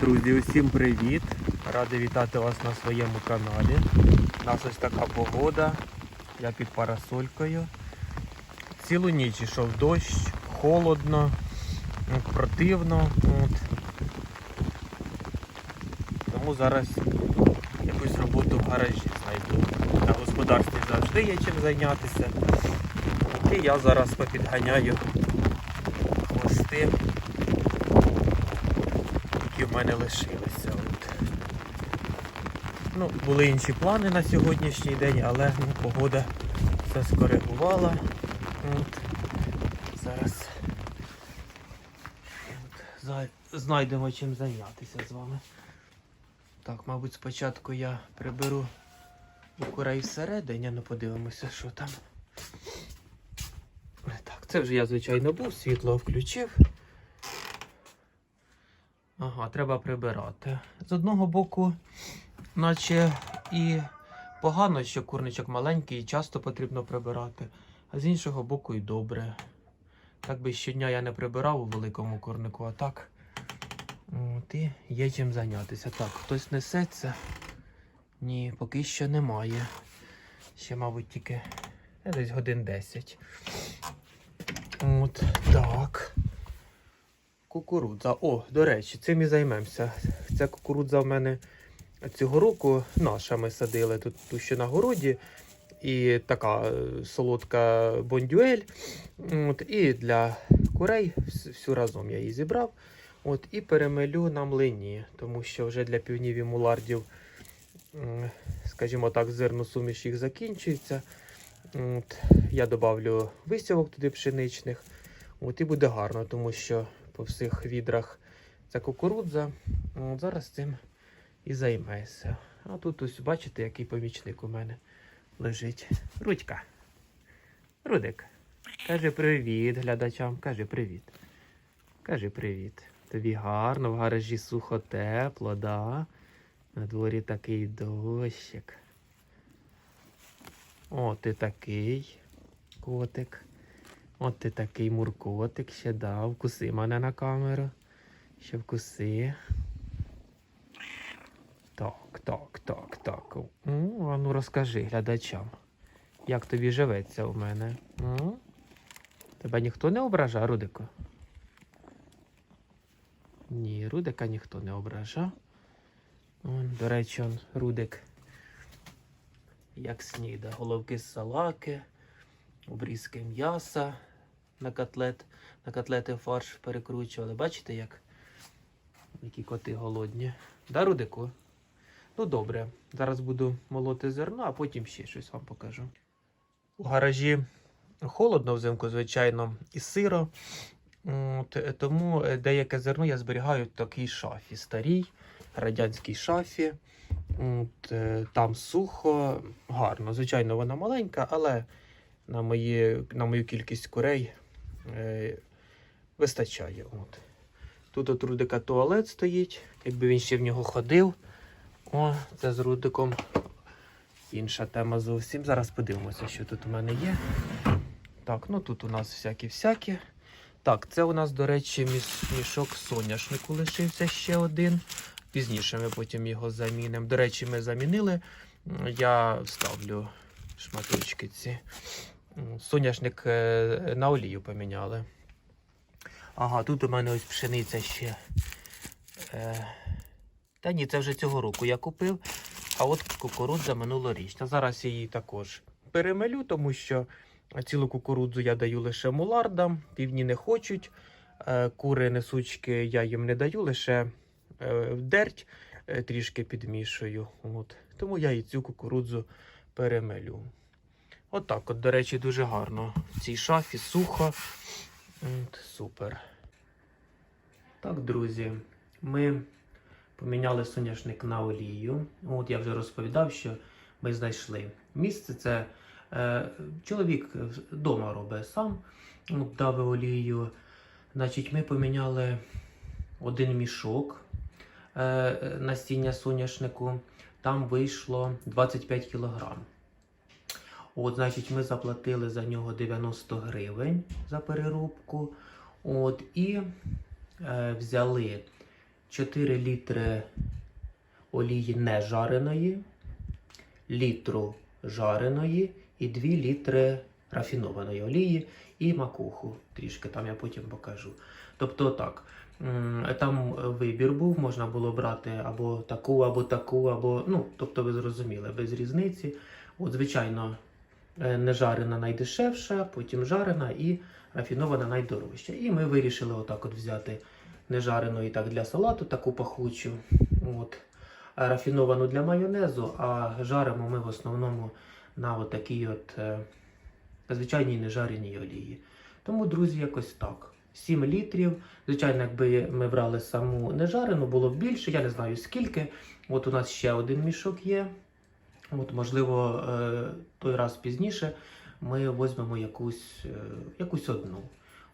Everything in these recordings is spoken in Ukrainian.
Друзі, усім привіт! Радий вітати вас на своєму каналі. У нас ось така погода. Я під парасолькою. Цілу ніч йшов дощ, холодно, противно. От. Тому зараз якусь роботу в гаражі знайду. На господарстві завжди є чим зайнятися. І я зараз попідганяю хвости в мене лишилися. От. Ну, були інші плани на сьогоднішній день, але ну, погода все скоригувала. От. Зараз от, знайдемо чим зайнятися з вами. Так, мабуть, спочатку я приберу у курей всередині, ну подивимося, що там. Так, це вже я, звичайно, був, світло включив. Ага, треба прибирати. З одного боку, наче і погано, що курничок маленький і часто потрібно прибирати, а з іншого боку і добре. Так би щодня я не прибирав у великому курнику, а так от, і є чим зайнятися. Так, хтось несеться? Ні, поки що немає. Ще, мабуть, тільки десь годин 10. От так. Кукурудза. О, до речі, цим і займемося. Ця кукурудза в мене цього року наша ми садили тут, тут ще на городі. І така е, солодка бондюель. От, і для курей вс- всю разом я її зібрав. От, і перемелю на млині, тому що вже для півнів і мулардів, скажімо так, зерно суміш їх закінчується. От, я додавлю висівок туди пшеничних. От, і буде гарно, тому що по всіх відрах це кукурудза. От зараз цим і займаюся. А тут ось бачите, який помічник у мене лежить. Рудька. Рудик. Каже привіт глядачам. Каже привіт. Каже привіт. Тобі гарно, в гаражі сухо тепло, да? На дворі такий дощик. О, ти такий котик. От ти такий муркотик ще дав. Вкуси мене на камеру. Ще вкуси. Так, так, так, так. М, А ну розкажи глядачам, як тобі живеться у мене. М? Тебе ніхто не ображає, Рудико? Ні, Рудика ніхто не ображав. Он, до речі, он, Рудик, як сніда, головки салаки, обрізки м'яса на котлет, на котлети фарш перекручували. Бачите, як? Які коти голодні. Да, Рудику? Ну добре, зараз буду молоти зерно, а потім ще щось вам покажу. У гаражі холодно взимку, звичайно, і сиро. От, е, тому е, деяке зерно я зберігаю в такій шафі, старій радянській шафі. От, е, там сухо, гарно. Звичайно, вона маленька, але на, мої, на мою кількість курей е, вистачає. От. Тут от Рудика туалет стоїть, якби він ще в нього ходив. О, це з Рудиком інша тема зовсім. Зараз подивимося, що тут у мене є. Так, ну тут у нас всякі-всякі. Так, це у нас, до речі, мішок соняшнику лишився ще один. Пізніше ми потім його замінимо. До речі, ми замінили. Я вставлю шматочки ці. Соняшник е, на олію поміняли. Ага, тут у мене ось пшениця ще. Е, Та ні, це вже цього року я купив. А от кукурудза минулорічна. Зараз її також перемелю, тому що цілу кукурудзу я даю лише мулардам, півні не хочуть. Е, Кури несучки я їм не даю, лише дерть трішки підмішую. От. Тому я і цю кукурудзу перемелю. Отак, от, до речі, дуже гарно. В цій шафі сухо. От, супер. Так, друзі, ми поміняли соняшник на олію. От я вже розповідав, що ми знайшли місце. Це е, чоловік вдома робить сам, от, дави олію. Значить, ми поміняли один мішок е, насіння соняшнику. Там вийшло 25 кілограм. От, значить, ми заплатили за нього 90 гривень за перерубку. От, і е, взяли 4 літри олії не жареної, літру жареної і 2 літри рафінованої олії і макуху. Трішки там я потім покажу. Тобто так. Там вибір був, можна було брати або таку, або таку, або ну, тобто ви зрозуміли, без різниці. От, звичайно, е, не жарена найдешевша, потім жарена і рафінована найдорожча. І ми вирішили отак от взяти нежарену і так для салату, таку пахучу. От. Рафіновану для майонезу, а жаримо ми в основному на отакій от е, звичайній нежареній олії. Тому, друзі, якось так. 7 літрів. Звичайно, якби ми брали саму нежарену, було б більше, я не знаю скільки. От у нас ще один мішок є. От, можливо, е, той раз пізніше ми візьмемо якусь, е, якусь одну.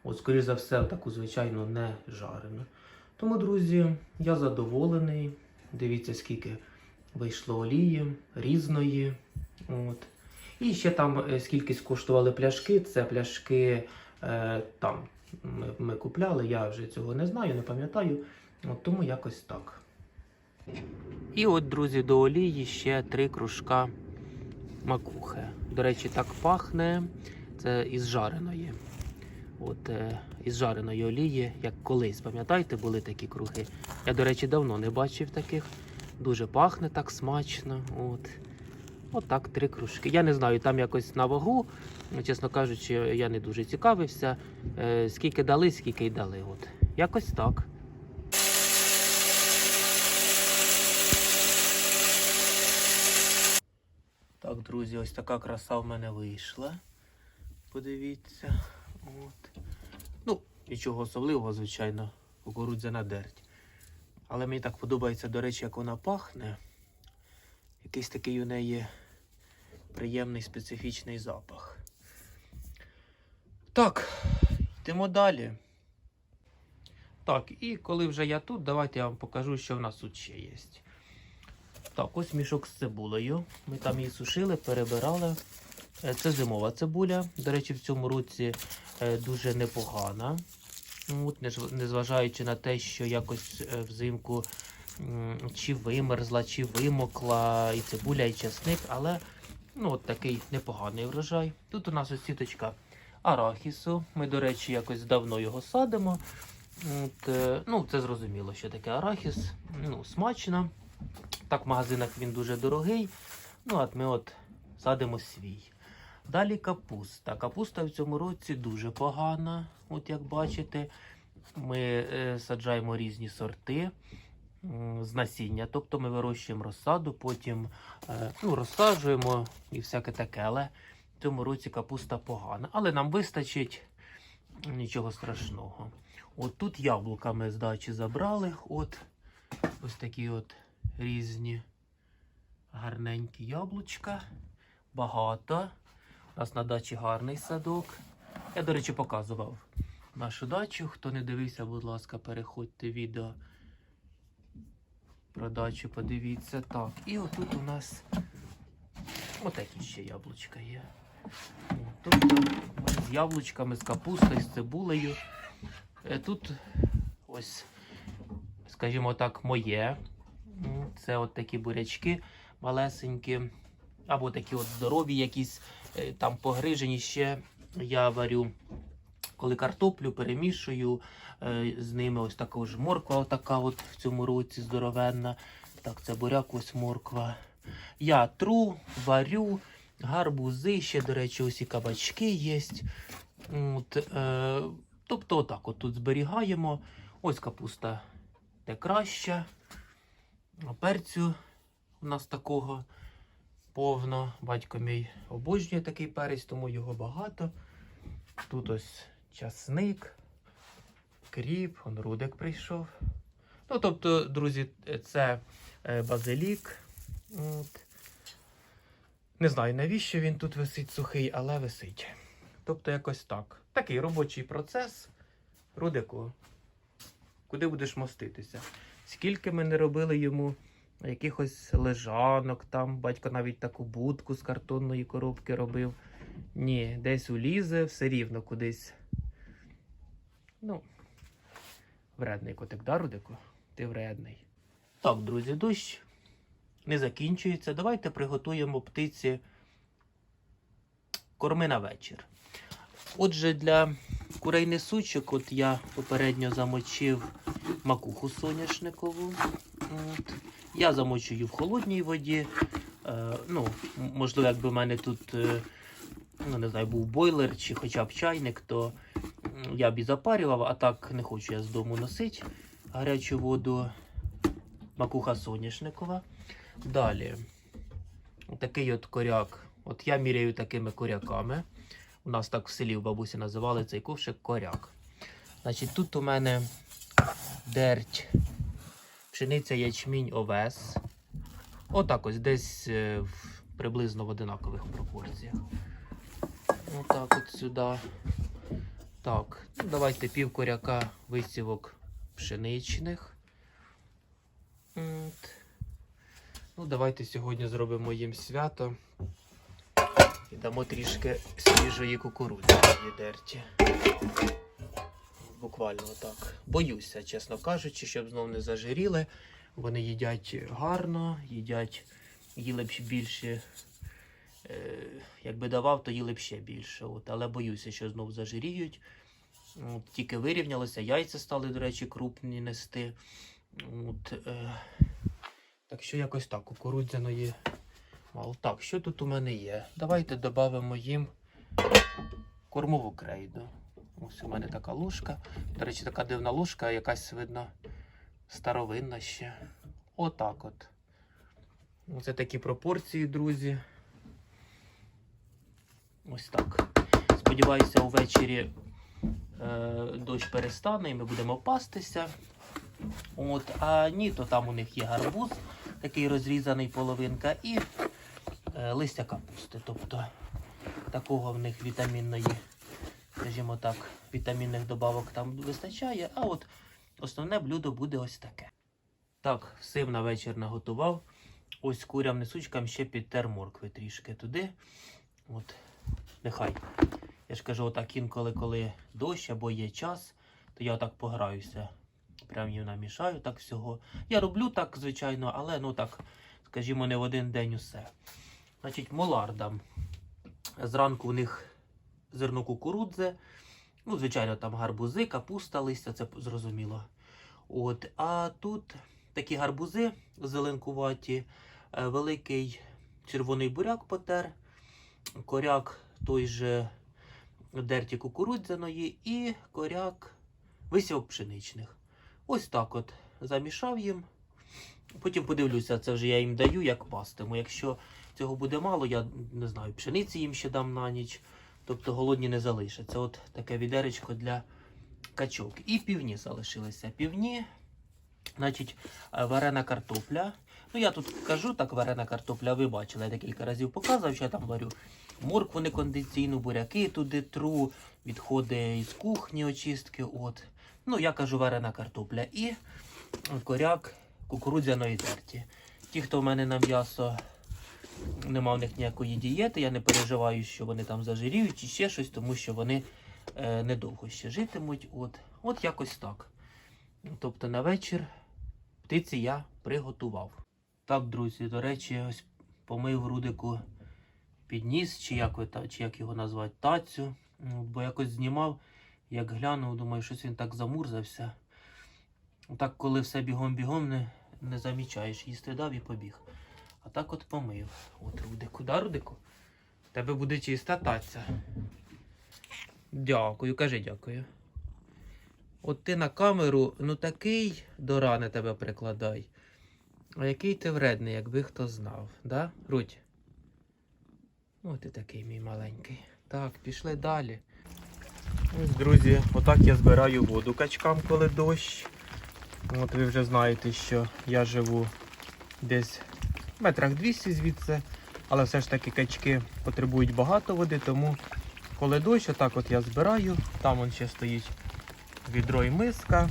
От, скоріш за все, таку звичайно не жарену. Тому, друзі, я задоволений. Дивіться, скільки вийшло олії різної. От. І ще там е, скільки коштували пляшки. Це пляшки е, там ми, ми купляли, я вже цього не знаю, не пам'ятаю. Тому якось так. І от, друзі, до олії ще три кружка макухи. До речі, так пахне. Це із жареної. От е, із жареної олії, як колись, пам'ятаєте, були такі круги. Я, до речі, давно не бачив таких. Дуже пахне так смачно. От. Так, три кружки. Я не знаю, там якось на вагу, чесно кажучи, я не дуже цікавився. Е, скільки дали, скільки й дали. От. Якось так. Так, друзі, ось така краса в мене вийшла. Подивіться. От. Ну, нічого особливого, звичайно, кукурудзяна дерть. Але мені так подобається, до речі, як вона пахне. Якийсь такий у неї приємний специфічний запах. Так, йдемо далі. Так, і коли вже я тут, давайте я вам покажу, що в нас тут ще є. Так, ось мішок з цибулею. Ми там її сушили, перебирали. Е, Це зимова цибуля. До речі, в цьому році е, дуже непогана. От, незважаючи на те, що якось е, взимку чи вимерзла, чи вимокла і цибуля, і часник, але ну, от такий непоганий врожай. Тут у нас ось сіточка арахісу. Ми, до речі, якось давно його садимо. От, ну, це зрозуміло, що таке арахіс. Ну, смачно. Так, в магазинах він дуже дорогий. Ну, от ми от садимо свій. Далі капуста. Капуста в цьому році дуже погана. От як бачите, ми е, саджаємо різні сорти з насіння. Тобто ми вирощуємо розсаду, потім е, ну, розсаджуємо і всяке таке. Але в цьому році капуста погана. Але нам вистачить нічого страшного. От тут яблука ми з дачі забрали. От ось такі от різні гарненькі яблучка. Багато. У нас на дачі гарний садок. Я, до речі, показував нашу дачу. Хто не дивився, будь ласка, переходьте відео про дачу, подивіться. Так, і отут у нас отакі ще яблучка є. Тобто з яблучками, з капустою, з цибулею. Е, Тут ось, скажімо так, моє. Це от такі бурячки малесенькі. Або такі от здорові якісь е, там погрижені ще я варю. Коли картоплю перемішую е, з ними ось також морква, отака от в цьому році здоровенна. Так, це буряк, ось морква. Я тру, варю, гарбузи, ще, до речі, ось і кабачки є. От, е, тобто, отак от тут зберігаємо. Ось капуста де краща. Перцю у нас такого повно. Батько мій обожнює такий перець, тому його багато. Тут ось часник, кріп, он рудик прийшов. Ну, тобто, друзі, це е, базилік. От. Не знаю, навіщо він тут висить сухий, але висить. Тобто, якось так. Такий робочий процес. Рудику, куди будеш моститися? Скільки ми не робили йому якихось лежанок там, батько навіть таку будку з картонної коробки робив. Ні, десь улізе, все рівно кудись. Ну, вредний котик, да, Рудику? ти вредний. Так, друзі, дощ не закінчується. Давайте приготуємо птиці корми на вечір. Отже, для курей несучок, от я попередньо замочив макуху соняшникову. От. Я замочую в холодній воді. Е, ну, можливо, якби в мене тут е, ну, не знаю, був бойлер чи хоча б чайник, то я б і запарював, а так не хочу я з дому носити гарячу воду. Макуха соняшникова. Далі. Такий от коряк. От я міряю такими коряками. У нас так в селі в бабусі називали цей ковшик коряк. Значить, тут у мене дерть, пшениця, ячмінь, овес. Отак ось десь е, приблизно в одинакових пропорціях. Отак от сюди. Так, ну, давайте пів коряка висівок пшеничних. От. Ну, давайте сьогодні зробимо їм свято. І дамо трішки свіжої кукурудзи дерті. Буквально так. Боюся, чесно кажучи, щоб знов не зажиріли. Вони їдять гарно, їдять, їли б більше. Е, якби давав, то їли б ще більше. От. Але боюся, що знов зажиріють. От, тільки вирівнялося, яйця стали, до речі, крупні нести. От, е, так що якось так, кукурудзяної мало. Так, що тут у мене є? Давайте додамо їм кормову крейду. Ось у мене така ложка. До речі, така дивна ложка, якась видно старовинна ще. Отак от. Оце такі пропорції, друзі. Ось так. Сподіваюся, увечері е, дощ перестане і ми будемо пастися. От, а ні, то там у них є гарбуз, такий розрізаний половинка, і е, листя капусти. Тобто такого в них вітамінної, скажімо так, вітамінних добавок там вистачає. А от основне блюдо буде ось таке. Так, всім на вечір наготував. Ось курям несучкам ще підтер моркви трішки туди. От, нехай. Я ж кажу, отак інколи, коли дощ або є час, то я отак пограюся. Прям їм намішаю так всього. Я роблю так, звичайно, але ну так, скажімо, не в один день усе. Значить, молардам. Зранку у них зерно кукурудзи. Ну, звичайно, там гарбузи, капуста, листя, це зрозуміло. От, а тут такі гарбузи зеленкуваті, е, великий червоний буряк потер, коряк той же дерті кукурудзяної і коряк висівок пшеничних. Ось так от замішав їм. Потім подивлюся, це вже я їм даю, як пастиму. Якщо цього буде мало, я не знаю, пшениці їм ще дам на ніч. Тобто голодні не залишаться. От таке відеречко для качок. І півні залишилися. Півні, значить, е, варена картопля. Ну, я тут кажу, так, варена картопля, ви бачили, я декілька разів показував, що я там варю моркву некондиційну, буряки туди тру, відходи із кухні, очистки. От. Ну, я кажу варена картопля і коряк кукурудзяної терті. Ті, хто в мене на м'ясо нема в них ніякої дієти, я не переживаю, що вони там зажиріють чи ще щось, тому що вони е, недовго ще житимуть. От, от якось так. Тобто на вечір птиці я приготував. Так, друзі, до речі, ось помив рудику підніс, чи як, чи як його назвати, тацю. Бо якось знімав, як глянув, думаю, щось він так замурзався. Так, коли все бігом-бігом не, не замічаєш, їсти дав і побіг. А так от помив. От Рудику, да, Рудику? Тебе буде чиста таця. Дякую, кажи дякую. От ти на камеру, ну такий до рани тебе прикладай. А який ти вредний, якби хто знав, да, Рудь? Ось ти такий мій маленький. Так, пішли далі. Ось, друзі, отак я збираю воду качкам, коли дощ. От ви вже знаєте, що я живу десь метрах 200 звідси, але все ж таки качки потребують багато води, тому коли дощ, отак от я збираю, там он ще стоїть відро і миска.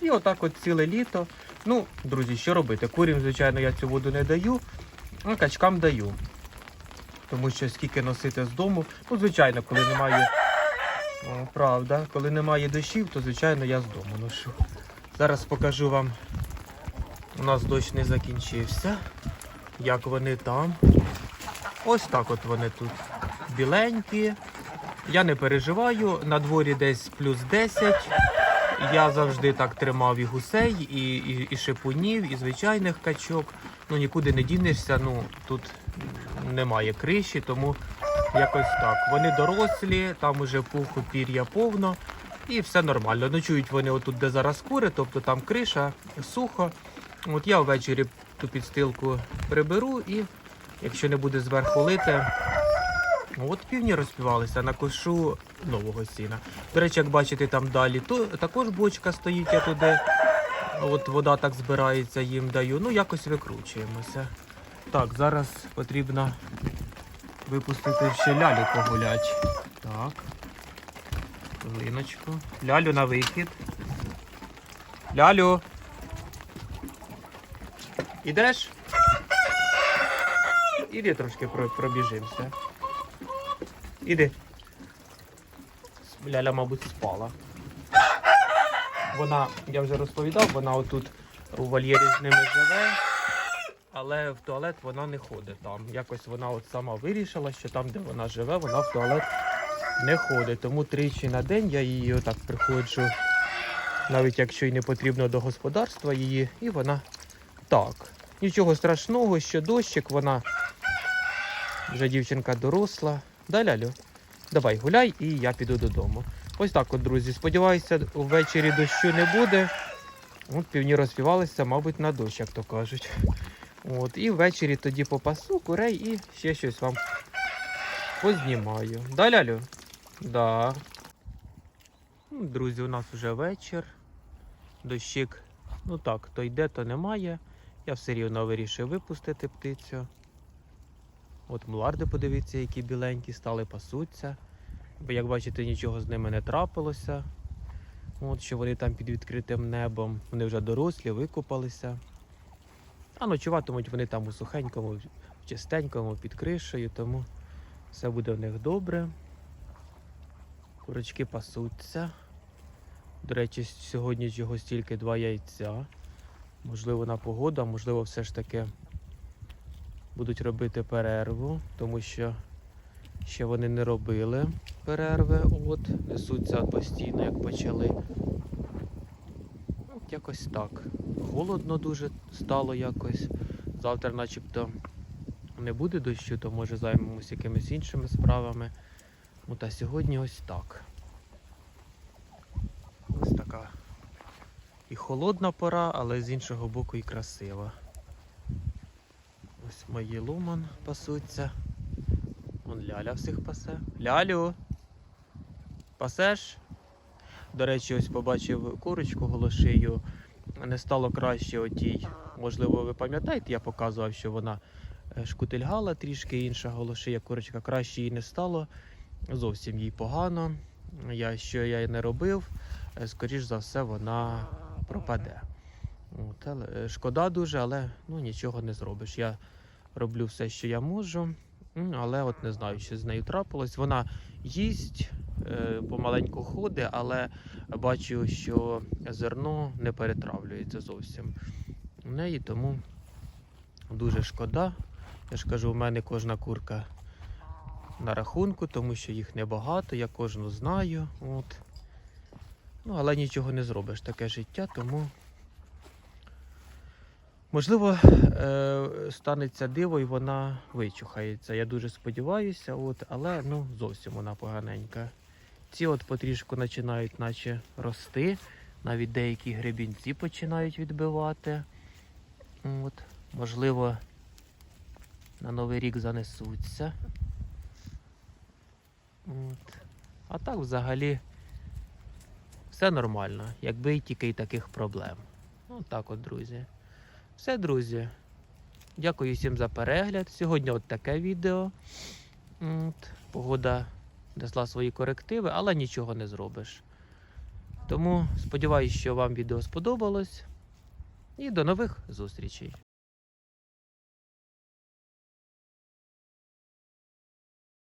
І отак от ціле літо. Ну, друзі, що робити? Курям, звичайно, я цю воду не даю, а качкам даю. Тому що скільки носити з дому, ну, звичайно, коли немає. О, правда, коли немає дощів, то звичайно я з дому ношу. Зараз покажу вам У нас дощ не закінчився. Як вони там? Ось так от вони тут. Біленькі. Я не переживаю. На дворі десь плюс 10. Я завжди так тримав і гусей, і, і, і шипунів, і звичайних качок. Ну нікуди не дінешся. Ну тут немає криші, тому якось так. Вони дорослі, там уже пуху пір'я повно, і все нормально. Ночують вони отут, де зараз кури, тобто там криша, сухо. От я ввечері ту підстилку приберу і якщо не буде зверху лити, от півні розпівалися, накошу нового сіна. До речі, як бачите, там далі, то також бочка стоїть, я туди. От вода так збирається, їм даю. Ну, якось викручуємося. Так, зараз потрібно випустити ще лялю погулять. Так. Хвилиночку. Лялю на вихід. Лялю. Ідеш? Іди трошки пробіжимося. Іди. Ляля, мабуть, спала. Вона, я вже розповідав, вона отут у вольєрі з ними живе, але в туалет вона не ходить там. Якось вона от сама вирішила, що там, де вона живе, вона в туалет не ходить. Тому тричі на день я її отак приходжу, навіть якщо й не потрібно до господарства її, і вона так. Нічого страшного, що дощик, вона вже дівчинка доросла. Да, Лялю? Давай гуляй і я піду додому. Ось так от, друзі. Сподіваюся, ввечері дощу не буде. От півні розпівалися, мабуть, на дощ, як то кажуть. От, і ввечері тоді попасу курей і ще щось вам познімаю. Да, Лялю? Да. Ну, Друзі, у нас вже вечір. Дощик, ну так, то йде, то немає. Я все рівно вирішив випустити птицю. От муларди, подивіться, які біленькі, стали пасуться. Бо, як бачите, нічого з ними не трапилося. От що вони там під відкритим небом. Вони вже дорослі, викупалися. А ночуватимуть вони там у сухенькому, чистенькому, під кришею, тому все буде в них добре. Курочки пасуться. До речі, сьогодні чогось тільки два яйця. Можливо, на погоду, а можливо, все ж таки будуть робити перерву, тому що ще вони не робили перерви. От, несуться постійно, як почали. От якось так. Холодно дуже стало якось. Завтра начебто не буде дощу, то може займемося якимись іншими справами. От, а сьогодні ось так. Ось така і холодна пора, але з іншого боку і красива. Ось мої луман пасуться. Вон ляля всіх пасе. Лялю. Пасеш? До речі, ось побачив курочку голошию. Не стало краще отій. Можливо, ви пам'ятаєте, я показував, що вона е, шкутильгала трішки, інша голошия курочка краще їй не стало. Зовсім їй погано. Я що я не робив, е, скоріш за все, вона пропаде. От, але, е, шкода дуже, але ну, нічого не зробиш. Я роблю все, що я можу, але от не знаю, що з нею трапилось. Вона їсть, е, помаленьку ходить, але бачу, що зерно не перетравлюється зовсім у неї, тому дуже шкода. Я ж кажу, у мене кожна курка на рахунку, тому що їх небагато, я кожну знаю. От. Ну, але нічого не зробиш, таке життя, тому. Можливо, е, станеться диво і вона вичухається. Я дуже сподіваюся, от, але ну, зовсім вона поганенька. Ці от потрішку починають наче рости, навіть деякі гребінці починають відбивати. От, можливо, на Новий рік занесуться. От. А так взагалі все нормально, якби тільки й таких проблем. Ну так от, друзі. Все, друзі. Дякую всім за перегляд. Сьогодні от таке відео. От. Погода несла свої корективи, але нічого не зробиш. Тому сподіваюся, що вам відео сподобалось. І до нових зустрічей.